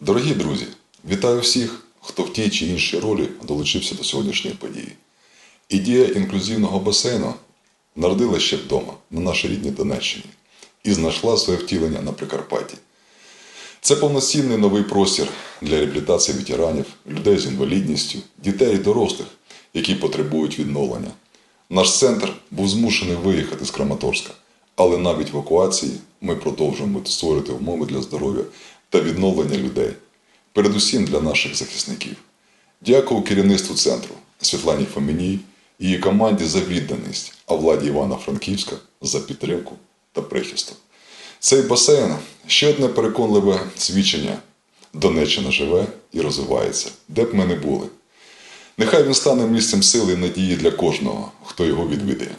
Дорогі друзі, вітаю всіх, хто в тій чи іншій ролі долучився до сьогоднішньої події. Ідея інклюзивного басейну народилася ще вдома, на нашій рідній Донеччині, і знайшла своє втілення на Прикарпатті. Це повноцінний новий простір для реабілітації ветеранів, людей з інвалідністю, дітей і дорослих, які потребують відновлення. Наш центр був змушений виїхати з Краматорська, але навіть в евакуації ми продовжуємо створити умови для здоров'я та відновлення людей, передусім для наших захисників. Дякую керівництву центру Світлані Фоміній її команді за відданість, а владі Івана Франківська за підтримку та прихисток. Цей басейн ще одне переконливе свідчення. Донеччина живе і розвивається, де б ми не були. Нехай він стане місцем сили і надії для кожного, хто його відвідає.